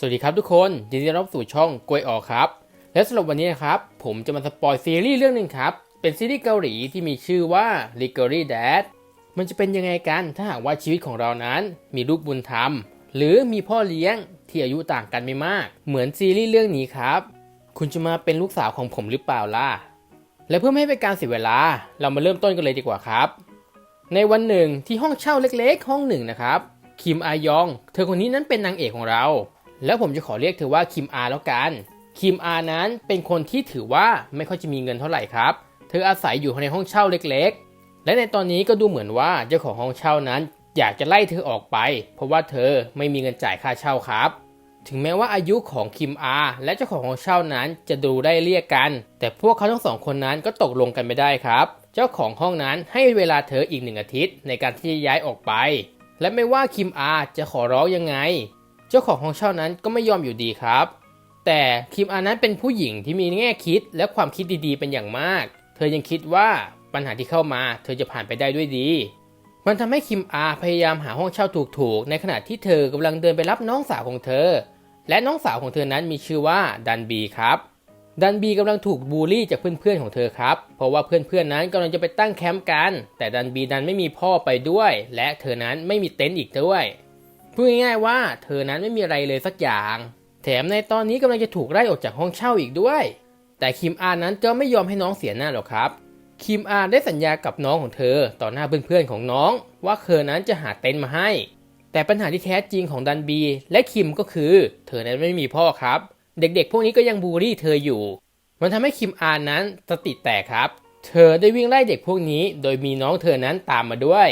สวัสดีครับทุกคนยินดีต้อนรับสู่ช่องกลวยออกครับ และสำหรับวันนี้นะครับ ผมจะมาสปอยซีรีส์เรื่องหนึ่งครับ เป็นซีรีส์เกาหลีที่มีชื่อว่า r i g o r y Dad มันจะเป็นยังไงกันถ้าหากว่าชีวิตของเรานั้น มีลูกบุญธรรม หรือมีพ่อเลี้ยงที่อายุต่างกันไม่มาก เหมือนซีรีส์เรื่องนี้ครับ คุณจะมาเป็นลูกสาวของผมหรือเปล่าล่ะและเพื่อไม่ให้เป็นการเสียเวลา เรามาเริ่มต้นกันเลยดีกว่าครับ ในวันหนึ่งที่ห้องเช่าเล็กๆ ห้องหนึ่งนะครับคิมอายอง เธอคนนี้นั้นเป็นนางเอกของเรา แล้วผมจะขอเรียกเธอว่าคิมอาแล้วกัน คิมอานั้นเป็นคนที่ถือว่าไม่ค่อยจะมีเงินเท่าไหร่ครับ เธออาศัยอยู่ในห้องเช่าเล็กๆ และในตอนนี้ก็ดูเหมือนว่าเจ้าของห้องเช่านั้น อยากจะไล่เธอออกไป เพราะว่าเธอไม่มีเงินจ่ายค่าเช่าครับ ถึงแม้ว่าอายุของคิมอา และเจ้าของห้องเช่านั้นจะดูได้เรียกกัน แต่พวกเขาทั้งสองคนนั้นก็ตกลงกันไม่ได้ครับ เจ้าของห้องนั้นให้เวลาเธออีกหนึ่งอาทิตย์ในการที่จะย้ายออกไป และไม่ว่าคิมอาจะขอร้องยังไง เจ้าของห้องเช่านั้นก็ไม่ยอมอยู่ดีครับ แต่คิมอานั้นเป็นผู้หญิงที่มีแง่คิดและความคิดดีๆเป็นอย่างมาก เธอยังคิดว่าปัญหาที่เข้ามา เธอจะผ่านไปได้ด้วยดี มันทำให้คิมอาพยายามหาห้องเช่าถูกๆ ในขณะที่เธอกำลังเดินไปรับน้องสาวของเธอ และน้องสาวของเธอนั้นมีชื่อว่าดันบีครับดันบีกำลังถูกบูลลี่จากเพื่อนๆของเธอครับ เพราะว่าเพื่อนๆนั้นกำลังจะไปตั้งแคมป์กัน แต่ดันบีดันไม่มีพ่อไปด้วย และเธอนั้นไม่มีเต็นท์อีกด้วย พูดง่ายๆว่าเธอนั้นไม่มีอะไรเลยสักอย่าง แถมในตอนนี้กำลังจะถูกไล่ออกจากห้องเช่าอีกด้วย แต่คิมอานั้นก็ไม่ยอมให้น้องเสียหน้าหรอกครับ คิมอาได้สัญญากับน้องของเธอต่อหน้าเพื่อนๆของน้อง ว่าเธอนั้นจะหาเต็นท์มาให้ แต่ปัญหาที่แท้จริงของดันบี และคิมก็คือ เธอนั้นไม่มีพ่อครับ เด็กๆ พวกนี้ก็ยังบูลลี่เธออยู่ มันทำให้คิมอานั้นสติแตกครับ เธอได้วิ่งไล่เด็กพวกนี้ โดยมีน้องเธอนั้นตามมาด้วย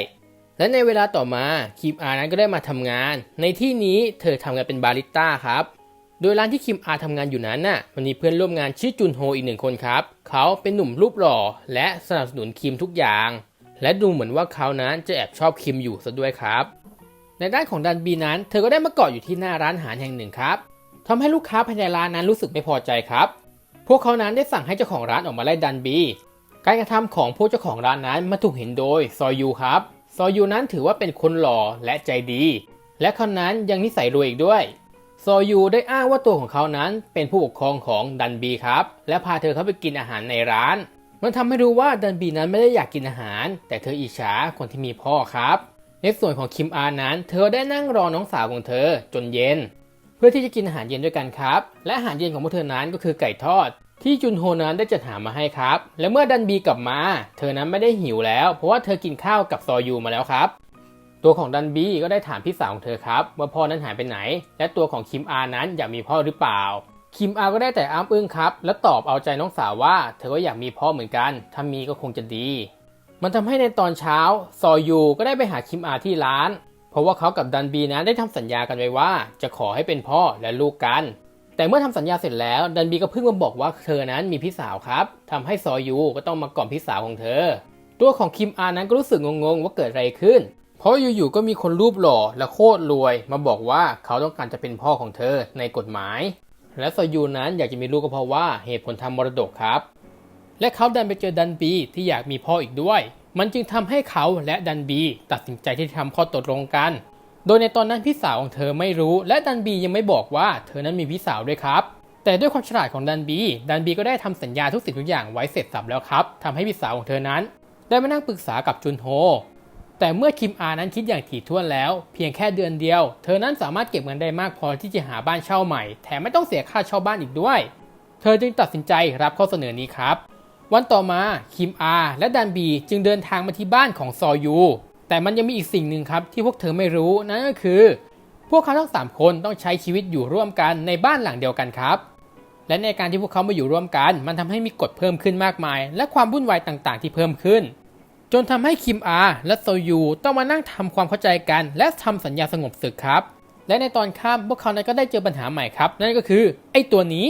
และในเวลาต่อมาคิมอานั้นก็ได้มาทำงาน ในที่นี้เธอทำงานเป็นบาริสต้าครับ โดยร้านที่คิมอาทำงานอยู่นั้นน่ะมันมีเพื่อนร่วมงานชื่อจุนโฮอีกหนึ่งคนครับ เขาเป็นหนุ่มรูปหล่อ และสนับสนุนคิมทุกอย่าง และดูเหมือนว่าเขานั้นจะแอบชอบคิมอยู่ซะด้วยครับ ในด้านของดันบีนั้น เธอก็ได้มาเกาะอยู่ที่หน้าร้านอาหารแห่งหนึ่งครับทำให้ลูกค้าภายในร้านนั้นรู้สึกไม่พอใจครับ พวกเขานั้นได้สั่งให้เจ้าของร้านออกมาไล่ดันบี การกระทำของพวกเจ้าของร้านนั้นมาถูกเห็นโดยซอยูครับ ซอยูนั้นถือว่าเป็นคนหล่อและใจดี และเขานั้นยังนิสัยรวยอีกด้วย ซอยูได้อ้างว่าตัวของเขานั้นเป็นผู้ปกครองของดันบีครับ และพาเธอเข้าไปกินอาหารในร้าน มันทำให้รู้ว่าดันบีนั้นไม่ได้อยากกินอาหาร แต่เธออิจฉาคนที่มีพ่อครับ ในส่วนของคิมอานั้น เธอได้นั่งรอน้องสาวของเธอจนเย็น เพื่อที่จะกินอาหารเย็นด้วยกันครับ และอาหารเย็นของพวกเธอนั้นก็คือไก่ทอด ที่จุนโฮนั้นได้จัดหามาให้ครับ และเมื่อดันบีกลับมา เธอนั้นไม่ได้หิวแล้ว เพราะว่าเธอกินข้าวกับซอยูมาแล้วครับ ตัวของดันบีก็ได้ถามพี่สาวของเธอครับว่าพ่อนั้นหายไปไหน และตัวของคิมอานั้นอยากมีพ่อหรือเปล่า คิมอาก็ได้แต่อ้ำอึ้งครับ และตอบเอาใจน้องสาวว่า เธอก็อยากมีพ่อเหมือนกัน ถ้ามีก็คงจะดี มันทำให้ในตอนเช้าซอยูก็ได้ไปหาคิมอาที่ร้าน เพราะว่าเขากับดันบีนั้นได้ทำสัญญากันไว้ว่า จะขอให้เป็นพ่อและลูกกัน แต่เมื่อทำสัญญาเสร็จแล้วดันบีก็เพิ่งมาบอกว่าเธอนั้นมีพี่สาวครับทำให้ซอยูก็ต้องมากล่อมพี่สาวของเธอ ตัวของคิมอานั้นก็รู้สึกงงๆว่าเกิดอะไรขึ้น เพราะอยู่ๆก็มีคนรูปหล่อและโคตรรวย มาบอกว่าเขาต้องการจะเป็นพ่อของเธอในกฎหมาย และซอยูนั้นอยากจะมีลูกก็เพราะว่าเหตุผลทางมรดกครับ และเขาดันไปเจอดันบีที่อยากมีพ่ออีกด้วย มันจึงทำให้เขาและดันบีตัดสินใจที่จะทำข้อตกลงกัน โดยในตอนนั้นพี่สาวของเธอไม่รู้ และดันบียังไม่บอกว่าเธอนั้นมีพี่สาวด้วยครับ แต่ด้วยความฉลาดของดันบี ดันบีก็ได้ทำสัญญาทุกสิ่งทุกอย่างไว้เสร็จสับแล้วครับทำให้พี่สาวของเธอนั้น ได้มานั่งปรึกษากับจุนโฮ แต่เมื่อคิมอานั้นคิดอย่างถี่ถ้วนแล้ว เพียงแค่เดือนเดียว เธอนั้นสามารถเก็บเงินได้มากพอที่จะหาบ้านเช่าใหม่ แถมไม่ต้องเสียค่าเช่าบ้านอีกด้วย เธอจึงตัดสินใจรับข้อเสนอนี้ครับ วันต่อมาคิมอาและดันบีจึงเดินทางมาที่บ้านของซอยู แต่มันยังมีอีกสิ่งหนึ่งครับที่พวกเธอไม่รู้นั่นก็คือ พวกเขาทั้ง 3 คนต้องใช้ชีวิตอยู่ร่วมกันในบ้านหลังเดียวกันครับ และในการที่พวกเขามาอยู่ร่วมกัน มันทำให้มีกฎเพิ่มขึ้นมากมาย และความวุ่นวายต่างๆ ที่เพิ่มขึ้น จนทำให้คิมอาและโซยูต้องมานั่งทำความเข้าใจกัน และทำสัญญาสงบศึกครับ และในตอนค่ำพวกเขานั้นก็ได้เจอปัญหาใหม่ครับ นั่นก็คือไอ้ตัวนี้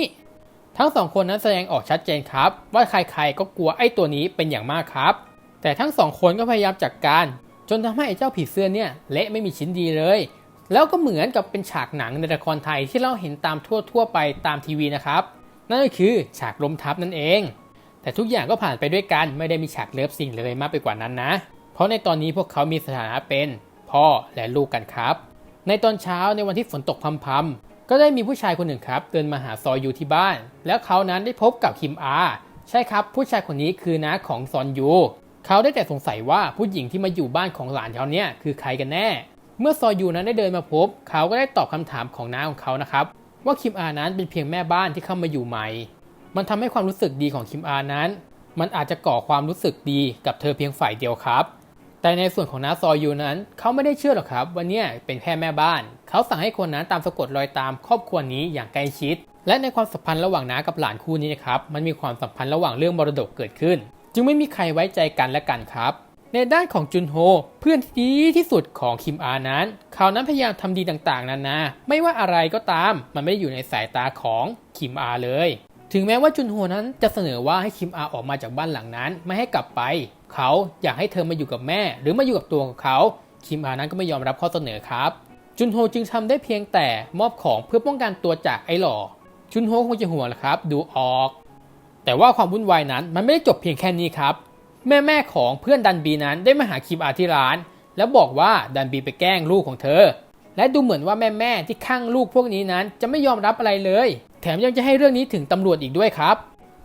ทั้งสองคนนั้นแสดงออกชัดเจนครับ ว่าใครๆก็กลัวไอ้ตัวนี้เป็นอย่างมากครับ แต่ทั้งสองคนก็พยายามจัดการ จนทำให้ไอ้เจ้าผีเสื้อเนี่ยเละไม่มีชิ้นดีเลย แล้วก็เหมือนกับเป็นฉากหนังในละครไทยที่เราเห็นตามทั่วๆไปตามทีวีนะครับ นั่นก็คือฉากล้มทับนั่นเอง แต่ทุกอย่างก็ผ่านไปด้วยกันไม่ได้มีฉากเลิฟซีนเลยมากไปกว่านั้นนะ เพราะในตอนนี้พวกเขามีสถานะเป็นพ่อและลูกกันครับ ในตอนเช้าในวันที่ฝนตกพรำๆก็ได้มีผู้ชายคนหนึ่งครับ เดินมาหาซอยยูที่บ้าน แล้วเขานั้นได้พบกับคิมอาใช่ครับผู้ชายคนนี้คือน้าของซอนยู เขาได้แต่สงสัยว่าผู้หญิงที่มาอยู่บ้านของหลานเขาเนี่ยคือใครกันแน่ เมื่อซอยูนั้นได้เดินมาพบ เขาก็ได้ตอบคำถามของน้าของเขานะครับว่าคิมอานั้นเป็นเพียงแม่บ้านที่เข้ามาอยู่ใหม่ มันทำให้ความรู้สึกดีของคิมอานั้น มันอาจจะก่อความรู้สึกดีกับเธอเพียงฝ่ายเดียวครับ แต่ในส่วนของน้าซอยยูนั้นเขาไม่ได้เชื่อหรอกครับว่าเนี่ยเป็นแค่แม่บ้าน เขาสั่งให้คนนั้นตามสะกดรอยตามครอบครัวนี้อย่างใกล้ชิดและในความสัมพันธ์ระหว่างน้ากับหลานคู่นี้นะครับ มันมีความสัมพันธ์ระหว่างเรื่องมรดกเกิดขึ้น จึงไม่มีใครไว้ใจกันและกันครับ ในด้านของจุนโฮ เพื่อนที่ดีที่สุดของคิมอานั้น เขานั้นพยายามทำดีต่างๆนานา ไม่ว่าอะไรก็ตาม มันไม่ได้อยู่ในสายตาของคิมอาเลย ถึงแม้ว่าจุนโฮนั้นจะเสนอว่าให้คิมอาออกมาจากบ้านหลังนั้น ไม่ให้กลับไป เขาอยากให้เธอมาอยู่กับแม่ หรือมาอยู่กับตัวของเขาคิมอานั้นก็ไม่ยอมรับข้อเสนอครับ จุนโฮจึงทำได้เพียงแต่มอบของเพื่อป้องกันตัวจากไอ้หล่อ จุนโฮคงจะห่วงแหละครับ ดูออก แต่ว่าความวุ่นวายนั้นมันไม่ได้จบเพียงแค่นี้ครับ แม่แม่ของเพื่อนดันบีนั้นได้มาหาคิมอาที่ร้าน แล้วบอกว่าดันบีไปแกล้งลูกของเธอ และดูเหมือนว่าแม่แม่ที่ข้างลูกพวกนี้นั้นจะไม่ยอมรับอะไรเลย แถมยังจะให้เรื่องนี้ถึงตำรวจอีกด้วยครับ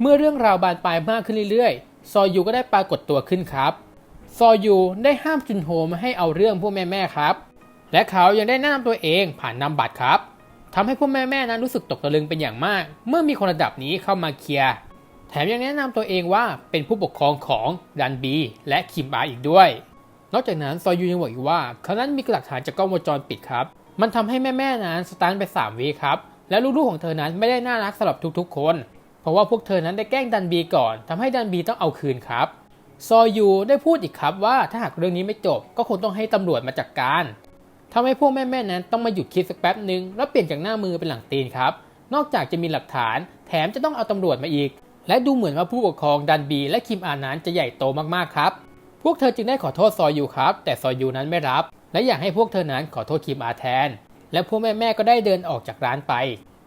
เมื่อเรื่องราวบานปลายมากขึ้นเรื่อยๆ ซอยูก็ได้ปรากฏตัวขึ้นครับ ซอยูได้ห้ามจุนโฮมาให้เอาเรื่องพวกแม่แม่ครับ และเขายังได้แนะนำตัวเองผ่านนามบัตรครับทำให้พวกแม่แม่นั้นรู้สึกตกตะลึงเป็นอย่างมาก เมื่อมีคนระดับนี้เข้ามาเคลียร์ แถมยังแนะนำตัวเองว่าเป็นผู้ปกครองของดันบีและคิมอาอีกด้วย นอกจากนั้นซอยูยังบอกอีกว่าเขานั้นมีหลักฐานจากกล้องวงจรปิดครับ มันทำให้แม่ๆนั้นสตันไป3วิครับ และลูกๆของเธอนั้นไม่ได้น่ารักสำหรับทุกๆคน เพราะว่าพวกเธอนั้นได้แกล้งดันบีก่อนทำให้ดันบีต้องเอาคืนครับซอยยูได้พูดอีกครับว่าถ้าหากเรื่องนี้ไม่จบ ก็คงต้องให้ตำรวจมาจัดกการทำให้พวกแม่ๆนั้นต้องมาหยุดคิดสักแป๊บหนึ่งแล้วเปลี่ยนจากหน้ามือเป็นหลังตีนครับ นอกจากจะมีหลักฐาน แถมจะต้องเอาตำรวจมาอีก และดูเหมือนว่าผู้ปกครองดันบี และคิมอานั้นจะใหญ่โตมากๆครับ พวกเธอจึงได้ขอโทษซอยยูครับ แต่ซอยยูนั้นไม่รับ และอยากให้พวกเธอนั้นขอโทษคิมอาแทน และพวกแม่ๆก็ได้เดินออกจากร้านไป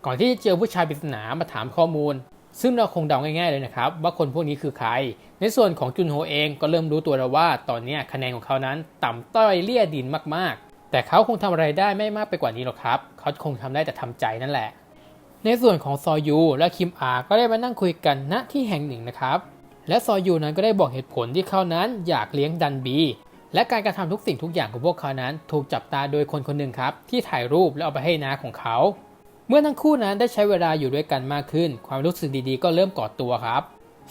ก่อนที่จะเจอผู้ชายปริศนามาถามข้อมูล ซึ่งเราคงเดาง่ายๆเลยนะครับ ว่าคนพวกนี้คือใคร ในส่วนของจุนโฮเองก็เริ่มรู้ตัวแล้วว่า ตอนนี้คะแนนของเขานั้นต่ำต้อยเลี่ยดินมากๆ แต่เขาคงทำอะไรได้ไม่มากไปกว่านี้หรอกครับ เขาคงทำได้แต่ทำใจนั่นแหละ ในส่วนของซอยูและคิมอาก็ได้มานั่งคุยกันณที่แห่งหนึ่งนะครับ และซอยูนั้นก็ได้บอกเหตุผลที่เขานั้นอยากเลี้ยงดันบี และการกระทำทุกสิ่งทุกอย่างของพวกเขานั้น ถูกจับตาโดยคนคนหนึ่งครับ ที่ถ่ายรูปแล้วเอาไปให้น้าของเขา เมื่อทั้งคู่นั้นได้ใช้เวลาอยู่ด้วยกันมากขึ้น ความรู้สึกดีๆ ก็เริ่มก่อตัวครับ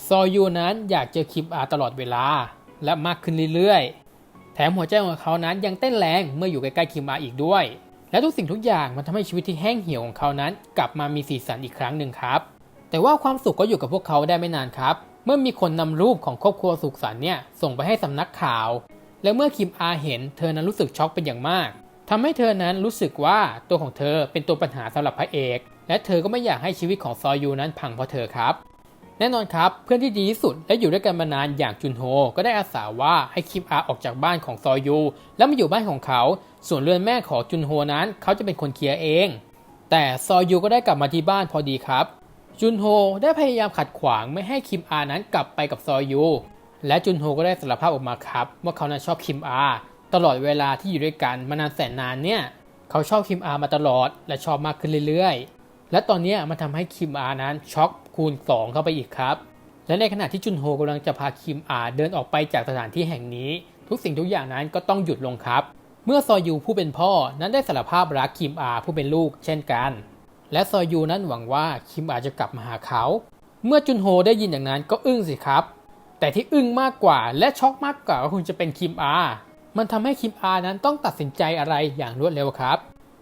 ซอยูนั้นอยากเจอคิมอาตลอดเวลา และมากขึ้นเรื่อยๆ แถมหัวใจของเขานั้นยังเต้นแรงเมื่ออยู่ใกล้ๆคิมอาอีกด้วย และทุกสิ่งทุกอย่างมันทำให้ชีวิตที่แห้งเหี่ยวของเขานั้น กลับมามีสีสันอีกครั้งหนึ่งครับ แต่ว่าความสุขก็อยู่กับพวกเขาได้ไม่นานครับ เมื่อมีคนนำรูปของครอบครัวสุขสันต์เนี่ยส่งไปให้สำนักข่าว และเมื่อคิมอาเห็นเธอนั้นรู้สึกช็อกเป็นอย่างมากทำให้เธอนั้นรู้สึกว่าตัวของเธอเป็นตัวปัญหาสำหรับพระเอก และเธอก็ไม่อยากให้ชีวิตของซอยูนั้นพังเพราะเธอครับ แน่นอนครับ เพื่อนที่ดีที่สุดและอยู่ด้วยกันมานานอย่างจุนโฮ ก็ได้อาสาว่าให้คิมอาออกจากบ้านของซอยู แล้วมาอยู่บ้านของเขา ส่วนเรือนแม่ของจุนโฮนั้น เขาจะเป็นคนเคลียร์เอง แต่ซอยูก็ได้กลับมาที่บ้านพอดีครับ จุนโฮได้พยายามขัดขวางไม่ให้คิมอานั้นกลับไปกับซอยู และจุนโฮก็ได้สารภาพออกมาครับ ว่าเขานั้นชอบคิมอา ตลอดเวลาที่อยู่ด้วยกันมานานแสนนานเนี่ย เขาชอบคิมอามาตลอดและชอบมากขึ้นเรื่อยๆ และตอนนี้มันทำให้คิมอานั้นช็อก คูณ 2 เข้าไปอีกครับ และในขณะที่จุนโฮกำลังจะพาคิมอาเดินออกไปจากสถานที่แห่งนี้ ทุกสิ่งทุกอย่างนั้นก็ต้องหยุดลงครับ เมื่อซอยูผู้เป็นพ่อนั้นได้สารภาพรักคิมอาผู้เป็นลูกเช่นกัน และซอยูนั้นหวังว่าคิมอาจะกลับมาหาเขา เมื่อจุนโฮได้ยินอย่างนั้นก็อึ้งสิครับ แต่ที่อึ้งมากกว่าและช็อกมากกว่าก็คงจะเป็นคิมอา มันทำให้คิมอานั้นต้องตัดสินใจอะไรอย่างรวดเร็วครับ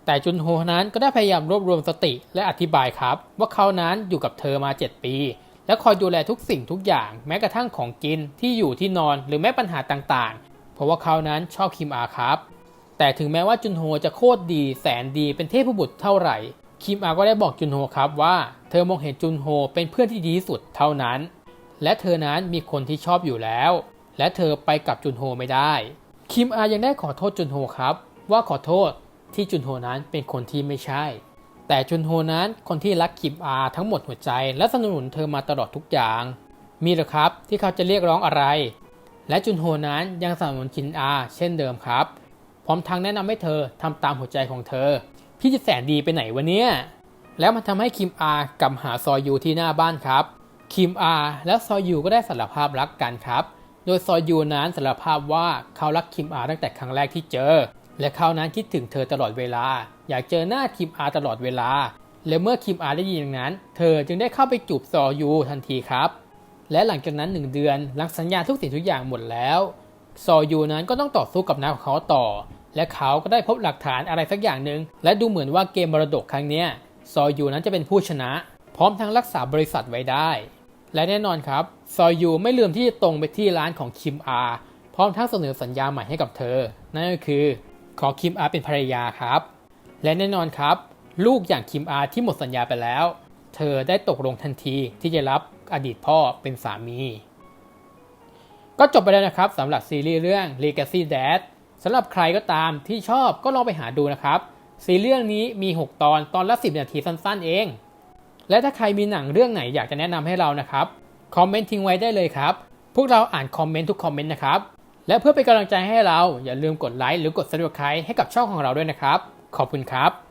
แต่จุนโฮนั้นก็ได้พยายามรวบรวมสติและอธิบายครับ ว่าเขานั้นอยู่กับเธอมา 7 ปี และคอยดูแลทุกสิ่งทุกอย่างแม้กระทั่งของกินที่อยู่ที่นอนหรือแม้ปัญหาต่างๆ เพราะว่าเขานั้นชอบคิมอาครับ แต่ถึงแม้ว่าจุนโฮจะโคตรดี แสนดีเป็นเทพบุตรเท่าไหร่คิมอาก็ได้บอกจุนโฮครับว่า เธอมองเห็นจุนโฮเป็นเพื่อนที่ดีที่สุดเท่านั้น และเธอนั้นมีคนที่ชอบอยู่แล้ว และเธอไปกับจุนโฮไม่ได้ คิมอายังได้ขอโทษจุนโฮครับ ว่าขอโทษ ที่จุนโฮนั้นเป็นคนที่ไม่ใช่ แต่จุนโฮนั้นคนที่รักคิมอาทั้งหมดหัวใจและสนับสนุนเธอมาตลอดทุกอย่าง มีหรือครับที่เขาจะเรียกร้องอะไร และจุนโฮนั้นยังสนับสนุนคินอา เช่นเดิมครับ พร้อมทั้งแนะนำให้เธอทำตามหัวใจของเธอ พี่จะแสนดีไปไหนวะเนี่ยแล้วมันทำให้คิมอากลับหาซอยูที่หน้าบ้านครับคิมอาและซอยูก็ได้สารภาพรักกันครับ โดยซอยูนั้นสารภาพว่าเขารักคิมอาตั้งแต่ครั้งแรกที่เจอ และเขานั้นคิดถึงเธอตลอดเวลา อยากเจอหน้าคิมอาตลอดเวลา และเมื่อคิมอาได้ยินอย่างนั้น เธอจึงได้เข้าไปจูบซอยูทันทีครับ และหลังจากนั้นหนึ่งเดือนหลังสัญญาทุกสิ่งทุกอย่างหมดแล้วซอยูนั้นก็ต้องต่อสู้กับน้าของเขาต่อ และเขาก็ได้พบหลักฐานอะไรสักอย่างหนึ่งและดูเหมือนว่าเกมมรดกครั้งนี้ซอยูนั้นจะเป็นผู้ชนะ พร้อมทั้งรักษาบริษัทไว้ได้ และแน่นอนครับซอยูไม่ลืมที่จะตรงไปที่ร้านของคิมอาพร้อมทั้งเสนอสัญญาใหม่ให้กับเธอ นั่นก็คือ ขอคิมอาเป็นภรรยาครับ และแน่นอนครับ ลูกอย่างคิมอาที่หมดสัญญาไปแล้ว เธอได้ตกลงทันทีที่จะรับอดีตพ่อเป็นสามี ก็จบไปแล้วนะครับสำหรับซีรีส์เรื่อง Legacy Dad สำหรับใครก็ตามที่ชอบก็ลองไปหาดูนะครับ ซีรีส์เรื่องนี้มี 6 ตอนตอนละ 10 นาทีสั้นๆ เอง และถ้าใครมีหนังเรื่องไหนอยากจะแนะนำให้เรานะครับ คอมเมนต์ทิ้งไว้ได้เลยครับ พวกเราอ่านคอมเมนต์ทุกคอมเมนต์นะครับ และเพื่อเป็นกำลังใจให้เราอย่าลืมกดไลค์หรือกด subscribe ให้กับช่องของเราด้วยนะครับ ขอบคุณครับ